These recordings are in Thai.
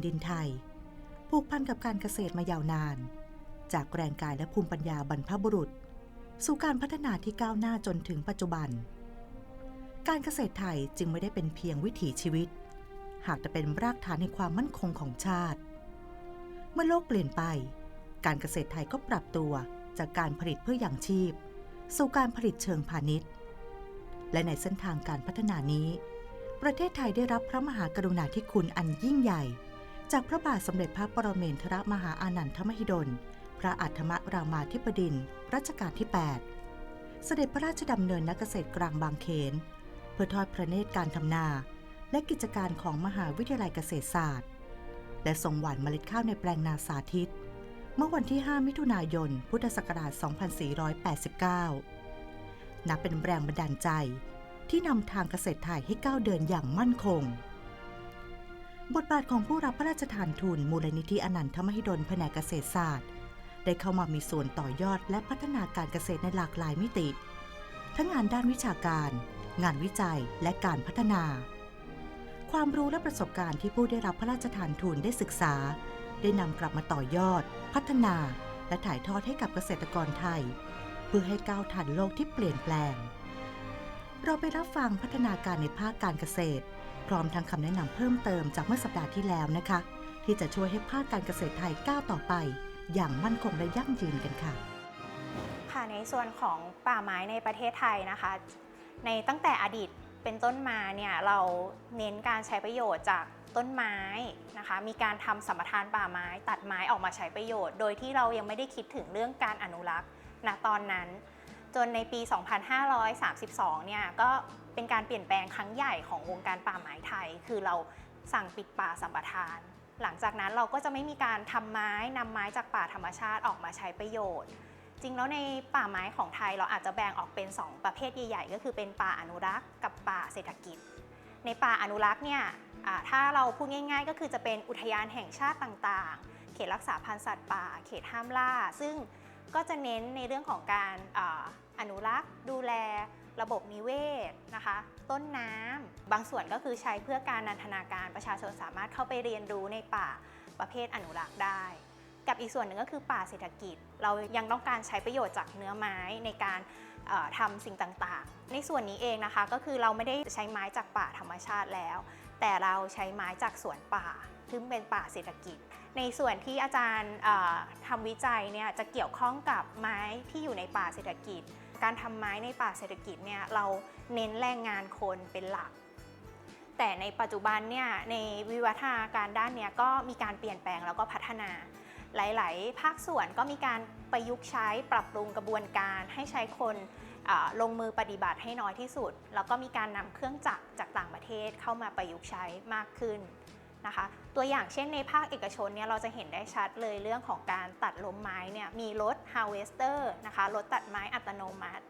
นดินไทย ผูกพันกับการเกษตรมายาวนาน จากแรงกายและภูมิปัญญาบรรพบุรุษ สู่การพัฒนาที่ก้าวหน้าจนถึงปัจจุบัน การเกษตรไทยจึงไม่ได้เป็นเพียงวิถีชีวิต หากจะเป็นรากฐานในความมั่นคงของชาติ เมื่อโลกเปลี่ยนไป การเกษตรไทยก็ปรับตัวจากการผลิตเพื่ออย่างชีพ สู่การผลิตเชิงพาณิชย์ และในเส้นทางการพัฒนานี้ประเทศไทยได้รับพระมหากรุณาธิคุณอันยิ่งใหญ่ จากพระบาทสมเด็จพระปรเมนทรมหาอานันทมหิดล พระอัฏฐมรามาธิบดินร์รัชกาลที่ 8 เสด็จพระราชดำเนินนักเกษตรกลางบางเขน เพื่อทอดพระเนตรการทำนา และกิจการของมหาวิทยาลัยเกษตรศาสตร์ และทรงหว่านเมล็ดข้าวในแปลงนาสาธิต เมื่อวันที่ 5 มิถุนายน พุทธศักราช 2489 นับเป็นแรงบันดาลใจที่นำทางเกษตรไทยให้ก้าวเดินอย่างมั่นคง บทบาทของผู้รับพระราชทานทุนมูลนิธิอนันทมหิดลแผนกเกษตรศาสตร์ ได้เข้ามามีส่วนต่อยอดและพัฒนาการเกษตรในหลากหลายมิติ ทั้งงานด้านวิชาการ งานวิจัยและการพัฒนา ความรู้และประสบการณ์ที่ผู้ได้รับพระราชทานทุนได้ศึกษา ได้นำกลับมาต่อยอด พัฒนา และถ่ายทอดให้กับเกษตรกรไทย เพื่อให้ก้าวทันโลกที่เปลี่ยนแปลง เราไปรับฟังพัฒนาการในภาคการเกษตร พร้อมทั้งคำแนะนำเพิ่มเติมจากเมื่อสัปดาห์ที่แล้วนะคะ ที่จะช่วยให้ภาคการเกษตรไทยก้าวต่อไป อย่างมั่นคงและยั่งยืนกันค่ะ ค่ะในส่วนของป่าไม้ในประเทศไทยนะคะ ในตั้งแต่อดีตเป็นต้นมาเนี่ยเราเน้นการใช้ประโยชน์จากต้นไม้นะคะ มีการทำสัมปทานป่าไม้ ตัดไม้ออกมาใช้ประโยชน์ โดยที่เรายังไม่ได้คิดถึงเรื่องการอนุรักษ์ณตอนนั้น จนในปี 2532 เนี่ยก็ เป็นการเปลี่ยนแปลงครั้งใหญ่ของวงการป่าไม้ไทย คือเราสั่งปิดป่าสัมปทาน หลังจากนั้นเราก็จะไม่มีการทำไม้นำไม้จากป่าธรรมชาติออกมาใช้ประโยชน์ จริงแล้วในป่าไม้ของไทยเราอาจจะแบ่งออกเป็น 2 ประเภทใหญ่ๆ ก็คือเป็นป่าอนุรักษ์กับป่าเศรษฐกิจ ในป่าอนุรักษ์เนี่ยถ้าเราพูดง่าย ๆ ก็คือจะเป็นอุทยานแห่งชาติต่างๆ เขตรักษาพันธุ์สัตว์ป่า เขตห้ามล่า ซึ่งก็จะเน้นในเรื่องของการออนุรักษ์ดูแล ระบบนิเวศนะคะ ต้นน้ำบางส่วนก็คือใช้เพื่อการนันทนาการประชาชนสามารถเข้าไปเรียนรู้ในป่าประเภทอนุรักษ์ได้ กับอีกส่วนหนึ่งก็คือป่าเศรษฐกิจ เรายังต้องการใช้ประโยชน์จากเนื้อไม้ในการทำสิ่งต่างๆ ในส่วนนี้เองนะคะก็คือเราไม่ได้ใช้ไม้จากป่าธรรมชาติแล้ว แต่เราใช้ไม้จากสวนป่าซึ่งเป็นป่าเศรษฐกิจ ในส่วนที่อาจารย์ทำวิจัยเนี่ยจะเกี่ยวข้องกับไม้ที่อยู่ในป่าเศรษฐกิจ การทำไม้ในป่าเศรษฐกิจเนี่ยเราเน้นแรงงานคนเป็นหลัก แต่ในปัจจุบันเนี่ยในวิวัฒนาการด้านเนี้ยก็มีการเปลี่ยนแปลงแล้วก็พัฒนา หลาย ๆ ภาคส่วนก็มีการประยุกต์ใช้ปรับปรุงกระบวนการให้ใช้คนลงมือปฏิบัติให้น้อยที่สุด แล้วก็มีการนำเครื่องจักรจากต่างประเทศเข้ามาประยุกต์ใช้มากขึ้น นะคะ ตัวอย่างเช่นในภาคเอกชนเนี่ยเราจะเห็นได้ชัดเลยเรื่องของการตัดล้มไม้เนี่ยมีรถ harvester นะคะรถตัดไม้อัตโนมัติ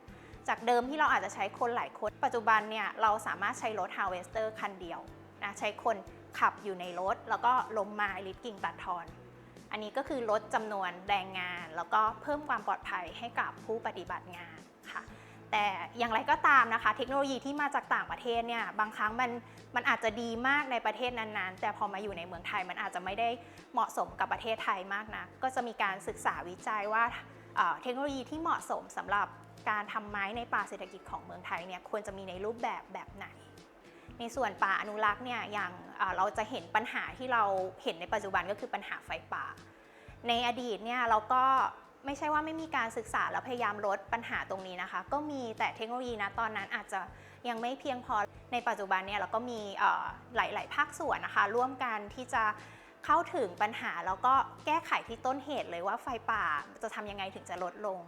จากเดิมที่เราอาจจะใช้คนหลายคน ปัจจุบันเนี่ยเราสามารถใช้รถ harvester คันเดียวนะใช้คนขับอยู่ในรถ แล้วก็ล้มไม้ลิดกิ่งตัดทอน อันนี้ก็คือลดจำนวนแรงงาน แล้วก็เพิ่มความปลอดภัยให้กับผู้ปฏิบัติงาน แต่อย่างไรก็ตามนะคะ เทคโนโลยีที่มาจากต่างประเทศเนี่ยบางครั้งมันมันอาจจะดีมากในประเทศนั้นๆ แต่พอมาอยู่ในเมืองไทยมันอาจจะไม่ได้เหมาะสมกับประเทศไทยมากนะก็จะมีการศึกษาวิจัยว่าเทคโนโลยีที่เหมาะสมสำหรับการทำไม้ในป่าเศรษฐกิจของเมืองไทยเนี่ยควรจะมีในรูปแบบแบบไหน ในส่วนป่าอนุรักษ์เนี่ยอย่างเราจะเห็นปัญหาที่เราเห็นในปัจจุบันก็คือปัญหาไฟป่า ในอดีตเนี่ยเราก็ ไม่ใช่ว่าไม่มีการศึกษาแล้วพยายามลดปัญหาตรงนี้นะคะ ก็มีแต่เทคโนโลยีนะตอนนั้นอาจจะยังไม่เพียงพอในปัจจุบันเนี่ยเราก็มีหลาย ๆ ภาคส่วนนะคะ ร่วมกันที่จะเข้าถึงปัญหาแล้วก็แก้ไขที่ต้นเหตุเลยว่าไฟป่าจะทำยังไงถึงจะลดลง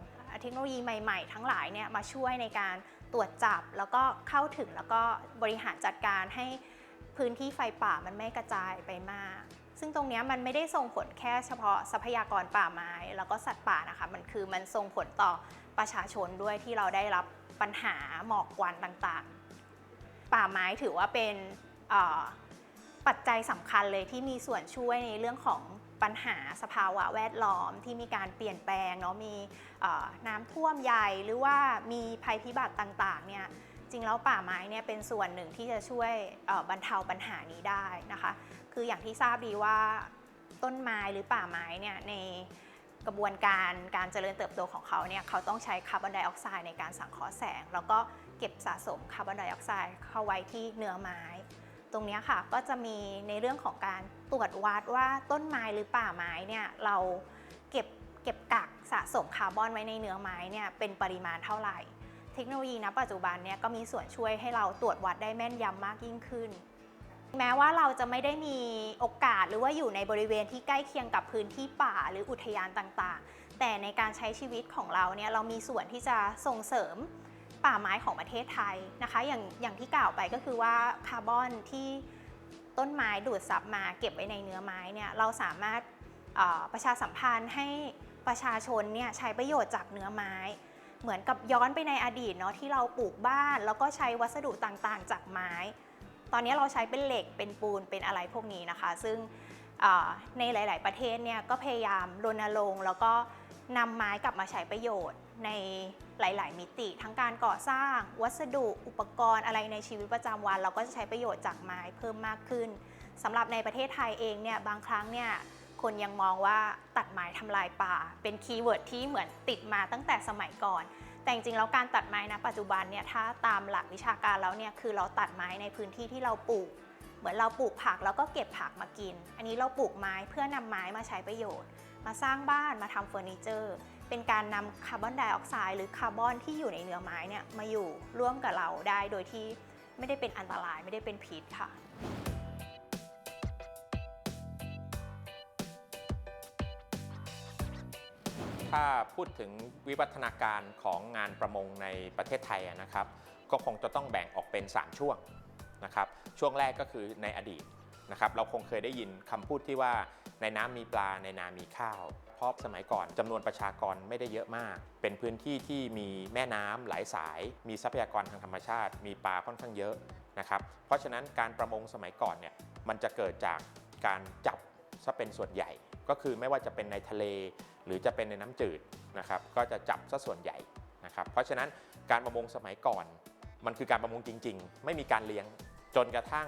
เทคโนโลยีใหม่ ๆ ทั้งหลายเนี่ยมาช่วยในการตรวจจับแล้วก็เข้าถึงแล้วก็บริหารจัดการให้พื้นที่ไฟป่ามันไม่กระจายไปมาก ซึ่งตรงนี้มันไม่ได้ส่งผลแค่เฉพาะทรัพยากรป่าไม้ แล้วก็สัตว์ป่านะคะ มันคือมันส่งผลต่อประชาชนด้วยที่เราได้รับปัญหาหมอกควันต่างๆ ป่าไม้ถือว่าเป็นปัจจัยสำคัญเลยที่มีส่วนช่วยในเรื่องของปัญหาสภาวะแวดล้อมที่มีการเปลี่ยนแปลงเนาะมีน้ำท่วมใหญ่หรือว่ามีภัยพิบัติต่างๆเนี่ยจริงแล้วป่าไม้เนี่ยเป็นส่วนหนึ่งที่จะช่วยบรรเทาปัญหานี้ได้นะคะ คืออย่างที่ทราบดีว่าต้นไม้หรือป่าไม้เนี่ยในกระบวนการการเจริญเติบโตของเขาเนี่ยเขาต้องใช้คาร์บอนไดออกไซด์ในการสังเคราะห์แสง แล้วก็เก็บสะสมคาร์บอนไดออกไซด์เข้าไว้ที่เนื้อไม้ ตรงนี้ค่ะก็จะมีในเรื่องของการตรวจวัดว่าต้นไม้หรือป่าไม้เนี่ยเราเก็บเก็บกักสะสมคาร์บอนไว้ในเนื้อไม้เนี่ยเป็นปริมาณเท่าไหร่ เทคโนโลยีณปัจจุบันเนี่ยก็มีส่วนช่วยให้เราตรวจวัดได้แม่นยำมากยิ่งขึ้น แม้ว่าเราจะไม่ได้มีโอกาสหรือว่าอยู่ในบริเวณที่ใกล้เคียงกับพื้นที่ป่าหรืออุทยานต่างๆ แต่ในการใช้ชีวิตของเราเนี่ยเรามีส่วนที่จะส่งเสริมป่าไม้ของประเทศไทยนะคะ อย่างอย่างที่กล่าวไปก็คือว่าคาร์บอนที่ต้นไม้ดูดซับมาเก็บไว้ในเนื้อไม้เนี่ยเราสามารถประชาสัมพันธ์ให้ประชาชนเนี่ยใช้ประโยชน์จากเนื้อไม้ เหมือนกับย้อนไปในอดีตเนาะที่เราปลูกบ้าน แล้วก็ใช้วัสดุต่างๆ จากไม้ ตอนนี้เราใช้เป็นเหล็กเป็นปูนเป็นอะไรพวกนี้นะคะ ซึ่งในหลาย ๆ ประเทศเนี่ยก็พยายามรณรงค์แล้วก็นำไม้กลับมาใช้ประโยชน์ในหลาย ๆ มิติ ทั้งการก่อสร้าง วัสดุอุปกรณ์อะไรในชีวิตประจำวัน เราก็จะใช้ประโยชน์จากไม้เพิ่มมากขึ้นสำหรับในประเทศไทยเองเนี่ยบางครั้งเนี่ยคนยังมองว่าตัดไม้ทำลายป่า เป็นคีย์เวิร์ดที่เหมือนติดมาตั้งแต่สมัยก่อน แต่จริงๆแล้วการตัดไม้นะปัจจุบันเนี่ยถ้าตามหลักวิชาการแล้วเนี่ยคือเราตัดไม้ในพื้นที่ที่เราปลูก เหมือนเราปลูกผักแล้วก็เก็บผักมากิน อันนี้เราปลูกไม้เพื่อนำไม้มาใช้ประโยชน์ มาสร้างบ้านมาทำเฟอร์นิเจอร์ เป็นการนำคาร์บอนไดออกไซด์หรือคาร์บอนที่อยู่ในเนื้อไม้เนี่ยมาอยู่ร่วมกับเราได้โดยที่ไม่ได้เป็นอันตรายไม่ได้เป็นพิษค่ะ ถ้าพูดถึงวิวัฒนาการของงานประมงในประเทศไทยนะครับ ก็คงจะต้องแบ่งออกเป็น 3 ช่วงนะครับ ช่วงแรกก็คือในอดีตนะครับ เราคงเคยได้ยินคำพูดที่ว่าในน้ำมีปลาในนามีข้าว เพราะสมัยก่อนจำนวนประชากรไม่ได้เยอะมาก เป็นพื้นที่ที่มีแม่น้ำหลายสาย มีทรัพยากรทางธรรมชาติ มีปลาค่อนข้างเยอะนะครับ เพราะฉะนั้นการประมงสมัยก่อนเนี่ยมันจะเกิดจากการจับ ซะเป็นส่วนใหญ่ ก็คือไม่ว่าจะเป็นในทะเล หรือจะเป็นในน้ำจืดนะครับก็จะจับซะส่วนใหญ่นะครับเพราะฉะนั้นการประมงสมัยก่อน มันคือการประมงจริง ๆ ไม่มีการเลี้ยงจนกระทั่ง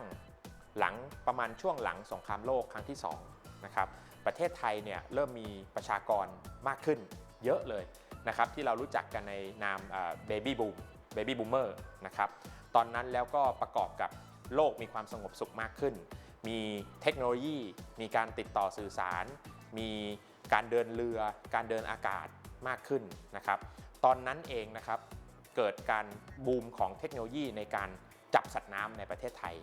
หลังประมาณช่วงหลังสงครามโลกครั้งที่2นะครับประเทศไทยเนี่ยเริ่มมีประชากรมากขึ้นเยอะเลยนะครับที่เรารู้จักกันในนามเบบี้บูมเบบี้บูมเมอร์นะครับตอนนั้นแล้วก็ประกอบกับโลกมีความสงบสุขมากขึ้น มีเทคโนโลยี มีการติดต่อสื่อสาร มีการเดินเรือ การเดินอากาศมากขึ้นนะครับ ตอนนั้นเองนะครับเกิดการบูมของเทคโนโลยีในการจับสัตว์น้ำในประเทศไทย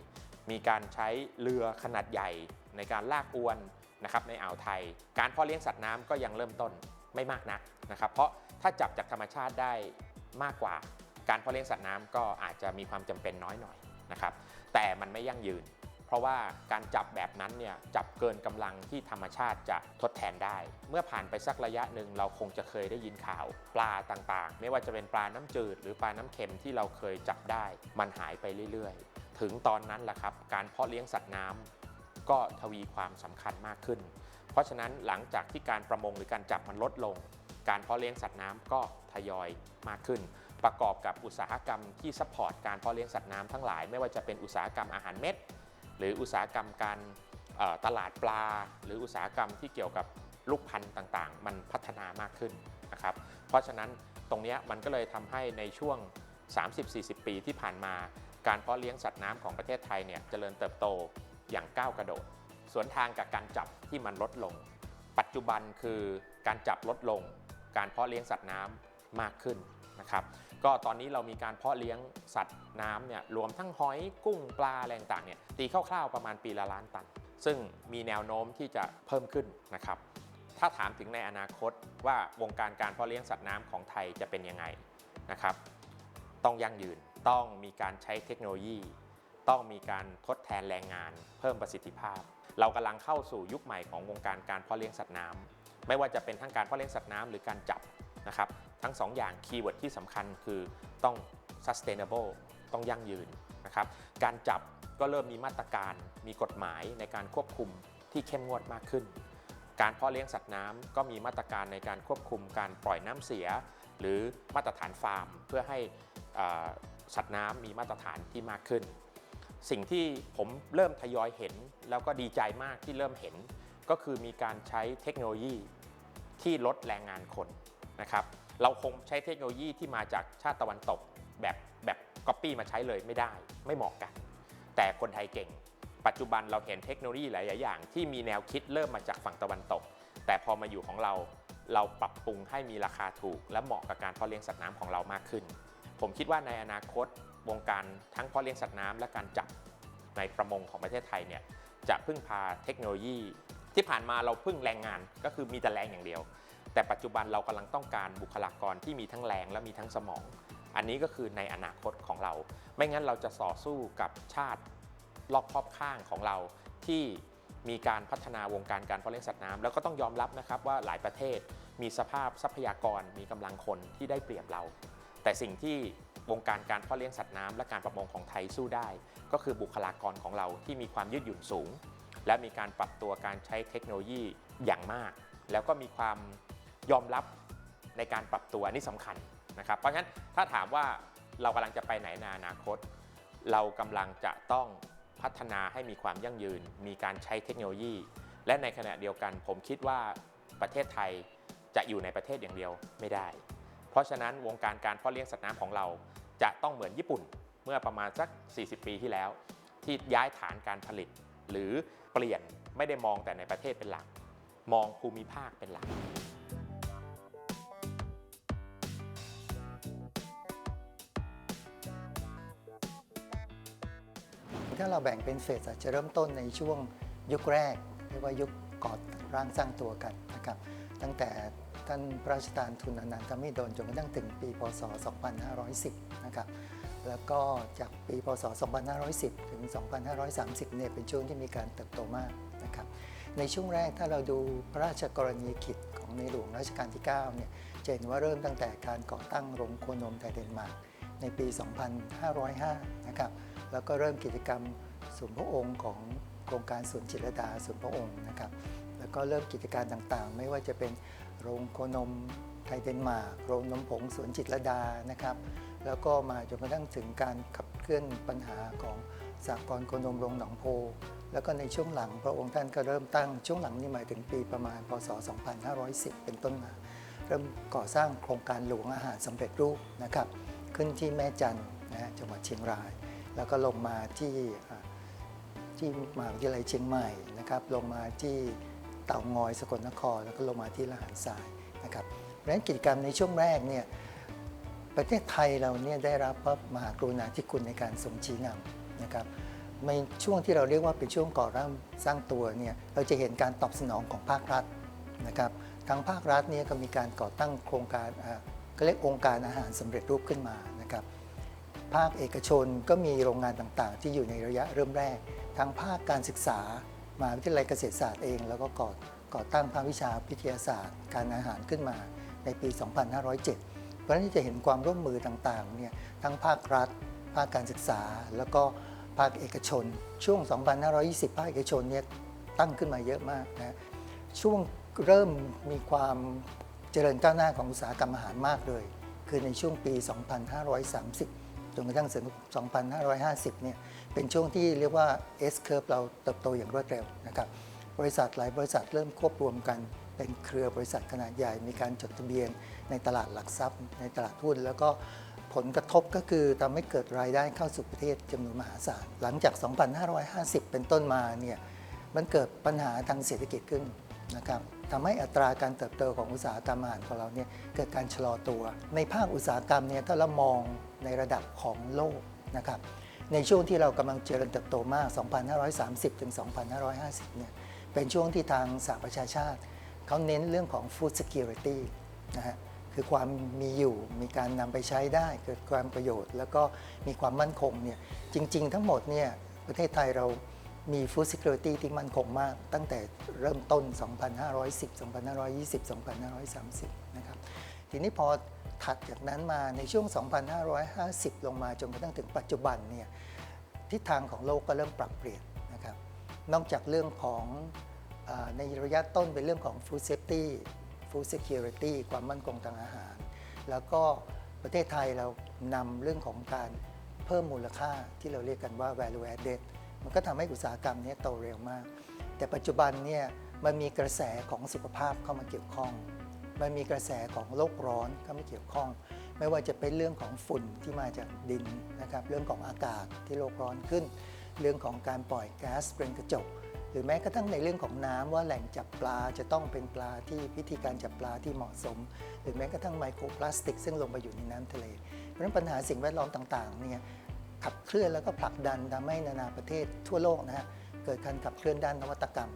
มีการใช้เรือขนาดใหญ่ในการลากอวนนะครับในอ่าวไทย การเพาะเลี้ยงสัตว์น้ำก็ยังเริ่มต้นไม่มากนักนะครับ เพราะถ้าจับจากธรรมชาติได้มากกว่า การเพาะเลี้ยงสัตว์น้ำก็อาจจะมีความจำเป็นน้อยหน่อยนะครับ แต่มันไม่ยั่งยืน ราะว่าการจับแบบนั้นเนี่ยจับเกินกำลังที่ธรรมชาติจะทดแทนได้ เมื่อผ่านไปสักระยะหนึ่งเราคงจะเคยได้ยินข่าว ปลาต่างๆ ไม่ว่าจะเป็นปลาน้ำจืด หรือปลาน้ำเค็มที่เราเคยจับได้ มันหายไปเรื่อยๆ ถึงตอนนั้นแหละครับ การเพาะเลี้ยงสัตว์น้ำก็ทวีความสำคัญมากขึ้น เพราะฉะนั้นหลังจากที่การประมงหรือการจับมันลดลง การเพาะเลี้ยงสัตว์น้ำก็ทยอยมากขึ้นประกอบกับอุตสาหกรรมที่ซัพพอร์ตการเพาะเลี้ยงสัตว์น้ำทั้งหลาย ไม่ว่าจะเป็นอุตสาหกรรมอาหารเม็ด หรืออุตสาหกรรมการตลาดปลา หรืออุตสาหกรรมที่เกี่ยวกับลูกพันธุ์ต่างๆ มันพัฒนามากขึ้นนะครับ เพราะฉะนั้นตรงนี้มันก็เลยทำให้ในช่วง 30-40 ปีที่ผ่านมาการเพาะเลี้ยงสัตว์น้ำของประเทศไทยเนี่ยเจริญเติบโตอย่างก้าวกระโดด สวนทางกับการจับที่มันลดลง ปัจจุบันคือการจับลดลง การเพาะเลี้ยงสัตว์น้ำมากขึ้น นะครับก็ตอนนี้เรามีการเพาะเลี้ยงสัตว์น้ำเนี่ยรวมทั้งหอยกุ้งปลาอะไรต่างเนี่ยตีคร่าวๆประมาณปีละล้านตัน ซึ่งมีแนวโน้มที่จะเพิ่มขึ้นนะครับถ้าถามถึงในอนาคตว่าวงการการเพาะเลี้ยงสัตว์น้ำของไทยจะเป็นยังไงนะครับต้องยั่งยืนต้องมีการใช้เทคโนโลยี ต้องมีการทดแทนแรงงาน เพิ่มประสิทธิภาพ เรากำลังเข้าสู่ยุคใหม่ของวงการการเพาะเลี้ยงสัตว์น้ำไม่ว่าจะเป็นทั้งการเพาะเลี้ยงสัตว์น้ำหรือการจับนะครับ ทั้งสองอย่างคีย์เวิร์ดที่สำคัญคือต้อง sustainable ต้องยั่งยืนนะครับ การจับก็เริ่มมีมาตรการมีกฎหมายในการควบคุมที่เข้มงวดมากขึ้น การเพาะเลี้ยงสัตว์น้ำก็มีมาตรการในการควบคุมการปล่อยน้ำเสีย หรือมาตรฐานฟาร์ม เพื่อให้สัตว์น้ำมีมาตรฐานที่มากขึ้น สิ่งที่ผมเริ่มทยอยเห็น แล้วก็ดีใจมากที่เริ่มเห็น ก็คือมีการใช้เทคโนโลยีที่ลดแรงงานคนนะครับ เราคงใช้เทคโนโลยีที่มาจากชาติตะวันตกแบบแบบก๊อปปี้มาใช้เลยไม่ได้ ไม่เหมาะกัน แต่คนไทยเก่ง ปัจจุบันเราเห็นเทคโนโลยีหลาย ๆ อย่าง ที่มีแนวคิดเริ่มมาจากฝั่งตะวันตก แต่พอมาอยู่ของเราเราปรับปรุงให้มีราคาถูก และเหมาะกับการเพาะเลี้ยงสัตว์น้ำของเรามากขึ้น ผมคิดว่าในอนาคตวงการทั้งเพาะเลี้ยงสัตว์น้ำและการจับในประมงของประเทศไทยเนี่ยจะพึ่งพาเทคโนโลยี ที่ผ่านมาเราพึ่งแรงงานก็คือมีแต่แรงอย่างเดียว แต่ปัจจุบันเรากำลังต้องการบุคลากรที่มีทั้งแรงและมีทั้งสมอง อันนี้ก็คือในอนาคตของเรา ไม่งั้นเราจะต่อสู้กับชาติรอบครอบข้างของเราที่มีการพัฒนาวงการการเพาะเลี้ยงสัตว์น้ำแล้วก็ต้องยอมรับนะครับว่าหลายประเทศมีสภาพทรัพยากรมีกำลังคนที่ได้เปรียบเรา แต่สิ่งที่วงการการเพาะเลี้ยงสัตว์น้ำและการประมงของไทยสู้ได้ ก็คือบุคลากรของเราที่มีความยืดหยุ่นสูง และมีการปรับตัวการใช้เทคโนโลยีอย่างมาก แล้วก็มีความ ยอมรับในการปรับตัวนี่สำคัญนะครับ เพราะฉะนั้นถ้าถามว่าเรากำลังจะไปไหนในอนาคต เรากำลังจะต้องพัฒนาให้มีความยั่งยืน มีการใช้เทคโนโลยี และในขณะเดียวกันผมคิดว่าประเทศไทยจะอยู่ในประเทศอย่างเดียวไม่ได้ เพราะฉะนั้นวงการการเพาะเลี้ยงสัตว์น้ำของเราจะต้องเหมือนญี่ปุ่นเมื่อประมาณสัก 40 ปีที่แล้ว ที่ย้ายฐานการผลิต หรือเปลี่ยนไม่ได้มองแต่ในประเทศเป็นหลัก มองภูมิภาคเป็นหลัก ถ้าเราแบ่งเป็นเฟสอาจจะเริ่มต้นในช่วงยุคแรก เรียกว่ายุคก่อร่างสร้างตัวกันนะครับ ตั้งแต่ท่านพระราชทานทุนอนันตมิดลจนกระทั่งถึงปี พศ 2510 นะครับ แล้วก็จากปี พศ 2510 ถึง 2530 เนี่ยเป็นช่วงที่มีการเติบโตมากนะครับ ในช่วงแรกถ้าเราดูพระราชกรณียกิจของในหลวงรัชกาลที่ 9 เนี่ยจะเห็นว่าเริ่มตั้งแต่การก่อตั้งโรงโคนมไทยเดนมาร์กในปี 2505 นะครับ แล้วก็เริ่มกิจกรรมส่วนพระองค์ของโครงการสวนจิตรดาส่วนพระองค์นะครับ แล้วก็เริ่มกิจการต่างๆ ไม่ว่าจะเป็นโรงโคนมไทยเดนมาร์กโรงนมผงสวนจิตรดานะครับ แล้วก็มาจนกระทั่งถึงการขับเคลื่อนปัญหาของสากลโคนมโรงหนองโพ แล้วก็ในช่วงหลังพระองค์ท่านก็เริ่มตั้งช่วงหลังนี่หมายถึงปีประมาณพศ 2510 เป็นต้นมา เริ่มก่อสร้างโครงการหลวงอาหารสำเร็จรูปนะครับ ขึ้นที่แม่จันนะจังหวัดเชียงราย แล้วก็ลงมาที่ที่มหาวิทยาลัยเชียงใหม่นะครับ ลงมาที่เต่างอยสกลนคร แล้วก็ลงมาที่ละหารทรายนะครับเพราะฉะนั้นกิจกรรมในช่วงแรกเนี่ยประเทศไทยเราเนี่ยได้รับพระมหากรุณาธิคุณในการทรงชี้นำนะครับในช่วงที่เราเรียกว่าเป็นช่วงก่อร่างสร้างตัวเนี่ยเราจะเห็นการตอบสนองของภาครัฐนะครับทางภาครัฐเนี่ยก็มีการก่อตั้งโครงการก็เรียกองค์การอาหารสำเร็จรูปขึ้นมานะครับ ภาคเอกชนก็มีโรงงานต่างๆ ที่อยู่ในระยะเริ่มแรก ทั้งภาคการศึกษามหาวิทยาลัยเกษตรศาสตร์เอง แล้วก็ก่อก่อตั้งภาควิชาวิทยาศาสตร์ การอาหารขึ้นมาในปี 2507 เพราะฉะนั้นจะเห็นความร่วมมือต่างๆเนี่ยทั้งภาครัฐ ภาคการศึกษา แล้วก็ภาคเอกชน ช่วง 2520 ภาคเอกชนเนี่ยตั้งขึ้นมาเยอะมากนะช่วงเริ่มมีความเจริญก้าวหน้าของอุตสาหกรรมอาหารมากเลย คือในช่วงปี 2530 จนกระทั่งถึง 2550 เนี่ย เป็นช่วงที่เรียกว่า S curve เราเติบโตอย่างรวดเร็วนะครับ บริษัทหลายบริษัทเริ่มควบรวมกัน เป็นเครือบริษัทขนาดใหญ่ มีการจดทะเบียนในตลาดหลักทรัพย์ ในตลาดหุ้น แล้วก็ผลกระทบก็คือทำให้เกิดรายได้เข้าสู่ประเทศจำนวนมหาศาล หลังจาก 2550 เป็นต้นมาเนี่ย มันเกิดปัญหาทางเศรษฐกิจขึ้นนะครับ ทำให้อัตราการเติบโตของอุตสาหกรรมอาหารของเราเนี่ยเกิดการชะลอตัว ในภาคอุตสาหกรรมเนี่ยถ้าเรามองในระดับของโลกนะครับในช่วงที่เรากำลังเจริญเติบโตมาก 2,530 ถึง 2,550 เนี่ยเป็นช่วงที่ทางสหประชาชาติ เขาเน้นเรื่องของ food security นะฮะคือความมีอยู่มีการนำไปใช้ได้เกิดความประโยชน์ แล้วก็มีความมั่นคงเนี่ยจริง ๆ ทั้งหมดเนี่ยประเทศไทยเรา มี food security ที่มั่นคงมาก ตั้งแต่เริ่มต้น 2,510 2,520 2,530 นะครับ ทีนี้พอถัดจากนั้นมาในช่วง 2,550 ลงมาจนกระทั่งถึงปัจจุบันเนี่ยทิศทางของโลกก็เริ่มปรับเปลี่ยนนะครับ นอกจากเรื่องของอในระยะต้นเป็นเรื่องของ food safety food security ความมั่นคงทางอาหาร แล้วก็ประเทศไทยเรานำเรื่องของการเพิ่มมูลค่าที่เราเรียกกันว่า value added มันก็ทำให้อุตสาหกรรมนี้โตเร็วมาก แต่ปัจจุบันเนี่ยมันมีกระแสของสุขภาพเข้ามาเกี่ยวข้อง มันมีกระแสของโลกร้อนเข้ามาเกี่ยวข้อง ไม่ว่าจะเป็นเรื่องของฝุ่นที่มาจากดินนะครับ เรื่องของอากาศที่โลกร้อนขึ้น เรื่องของการปล่อยแก๊สเรือนกระจก หรือแม้กระทั่งในเรื่องของน้ำว่าแหล่งจับปลาจะต้องเป็นปลาที่วิธีการจับปลาที่เหมาะสม หรือแม้กระทั่งไมโครพลาสติก ซึ่งลงไปอยู่ในน้ำทะเล เพราะฉะนั้นปัญหาสิ่งแวดล้อมต่างๆเนี่ย ขับเคลื่อนแล้วก็ผลักดันทำให้นานาประเทศทั่วโลกนะฮะเกิดการขับเคลื่อนด้านนวัตกรรม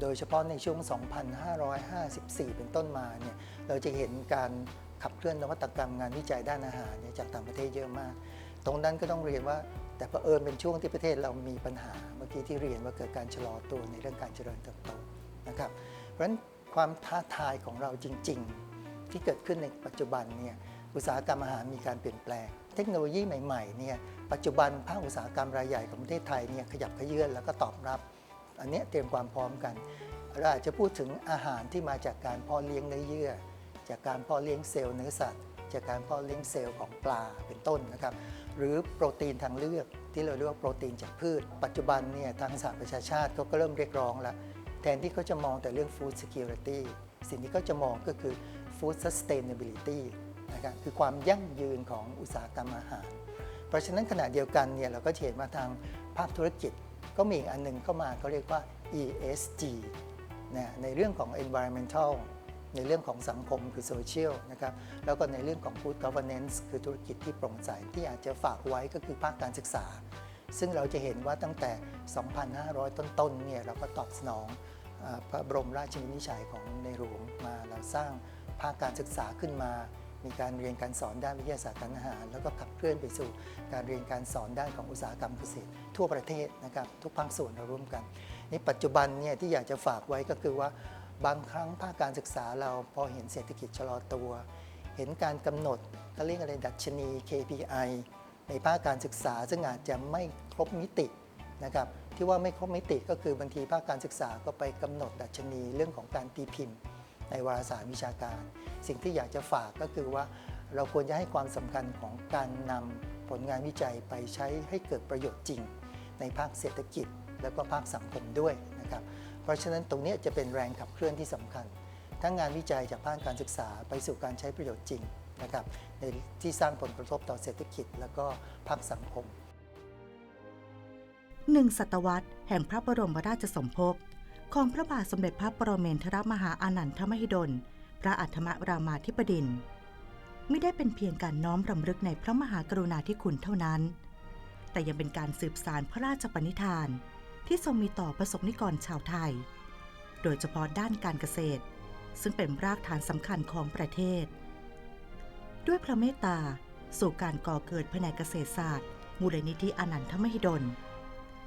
โดยเฉพาะในช่วง 2554 เป็นต้นมาเนี่ยเราจะเห็นการขับเคลื่อนนวัตกรรมงานวิจัยด้านอาหารเนี่ยจากต่างประเทศเยอะมาก ตรงนั้นก็ต้องเรียนว่าแต่เผอิญเป็นช่วงที่ประเทศเรามีปัญหาเมื่อกี้ที่เรียนว่าเกิดการชะลอตัวในเรื่องการเจริญเติบโตนะครับ เพราะฉะนั้นความท้าทายของเราจริง ๆ ที่เกิดขึ้นในปัจจุบันเนี่ยอุตสาหกรรมอาหารมีการเปลี่ยนแปลง เทคโนโลยีใหม่ๆเนี่ย ปัจจุบันภาคอุตสาหกรรมรายใหญ่ของประเทศไทยเนี่ยขยับขยื่นแล้วก็ตอบรับ อันนี้เตรียมความพร้อมกันเราอาจจะพูดถึงอาหารที่มาจากการเพาะเลี้ยงเนื้อเยื่อ จากการเพาะเลี้ยงเซลล์เนื้อสัตว์ จากการเพาะเลี้ยงเซลล์ของปลาเป็นต้นนะครับ หรือโปรตีนทางเลือกที่เราเรียกว่าโปรตีนจากพืช ปัจจุบันเนี่ยทางสหประชาชาติเขาก็เริ่มเรียกร้องแล้วแทนที่เขาจะมองแต่เรื่อง food security สิ่งที่เขาจะมองก็คือ food sustainability นะครับคือความยั่งยืนของอุตสาหกรรมอาหาร เพราะฉะนั้นขณะเดียวกันเนี่ยเราก็เห็นว่าทางภาคธุรกิจ ก็มีอีกอันหนึงเข้ามาเขาเรียกว่า ESG นะในเรื่องของ environmental ในเรื่องของสังคมคือ social นะครับแล้วก็ในเรื่องของ good governance คือธุรกิจที่โปร่งใสที่อาจจะฝากไว้ก็คือภาคการศึกษา ซึ่งเราจะเห็นว่าตั้งแต่ 2,500 ต้นๆเนี่ยเราก็ตอบสนองอพระบรมราชวินิจฉัยของในหลวงมาเราสร้างภาคการศึกษาขึ้นมา มีการเรียนการสอนด้านวิทยาศาสตร์การอาหาร แล้วก็ขับเคลื่อนไปสู่การเรียนการสอนด้านของอุตสาหกรรมเกษตร ทั่วประเทศนะครับทุกภาคส่วนเราร่วมกันในปัจจุบันเนี่ยที่อยากจะฝากไว้ก็คือว่าบางครั้งภาคการศึกษาเราพอเห็นเศรษฐกิจชะลอตัว เห็นการกำหนดเขาเรียกอะไรดัชนี KPI ในภาคการศึกษาซึ่งอาจจะไม่ครบมิตินะครับที่ว่าไม่ครบมิติก็คือบางทีภาคการศึกษาก็ไปกำหนดดัชนีเรื่องของการตีพิมพ์ ในวารสารวิชาการ สิ่งที่อยากจะฝากก็คือว่าเราควรจะให้ความสำคัญของการนำผลงานวิจัยไปใช้ให้เกิดประโยชน์จริง ในภาคเศรษฐกิจ แล้วก็ภาคสังคมด้วยนะครับ เพราะฉะนั้นตรงนี้จะเป็นแรงขับเคลื่อนที่สำคัญ ทั้งงานวิจัยจากภาคการศึกษาไปสู่การใช้ประโยชน์จริงนะครับในที่สร้างผลกระทบต่อเศรษฐกิจ แล้วก็ภาคสังคมหนึ่งศตวรรษแห่งพระบรมราชสมภพ ของพระบาทสมเด็จพระปรเมนทรมหาอานันทมหิดล พระอัฏฐมรามาธิบดินไม่ได้เป็นเพียงการน้อมรำลึกในพระมหากรุณาธิคุณเท่านั้น แต่ยังเป็นการสืบสารพระราชปณิธาน ที่ทรงมีต่อประสบนิกรชาวไทย โดยเฉพาะด้านการเกษตร ซึ่งเป็นรากฐานสำคัญของประเทศ ด้วยพระเมตตาสู่การก่อเกิดแผนกเกษตรศาสตร์ มูลนิธิอนันทมหิดล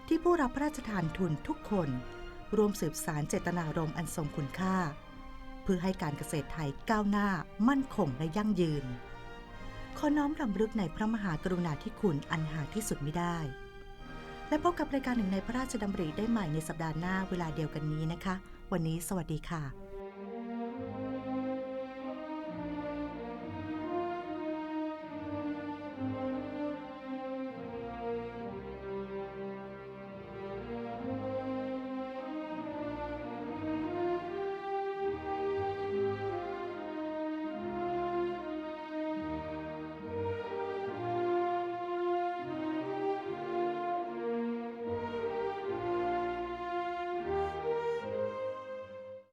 ที่ผู้รับพระราชทานทุนทุกคน รวมสืบสารเจตนารมณ์อันทรงคุณค่า เพื่อให้การเกษตรไทยก้าวหน้ามั่นคงและยั่งยืน ขอน้อมรำลึกในพระมหากรุณาธิคุณอันหาที่สุดไม่ได้ และพบกับรายการหนึ่งในพระราชดำริได้ใหม่ในสัปดาห์หน้าเวลาเดียวกันนี้นะคะ วันนี้สวัสดีค่ะ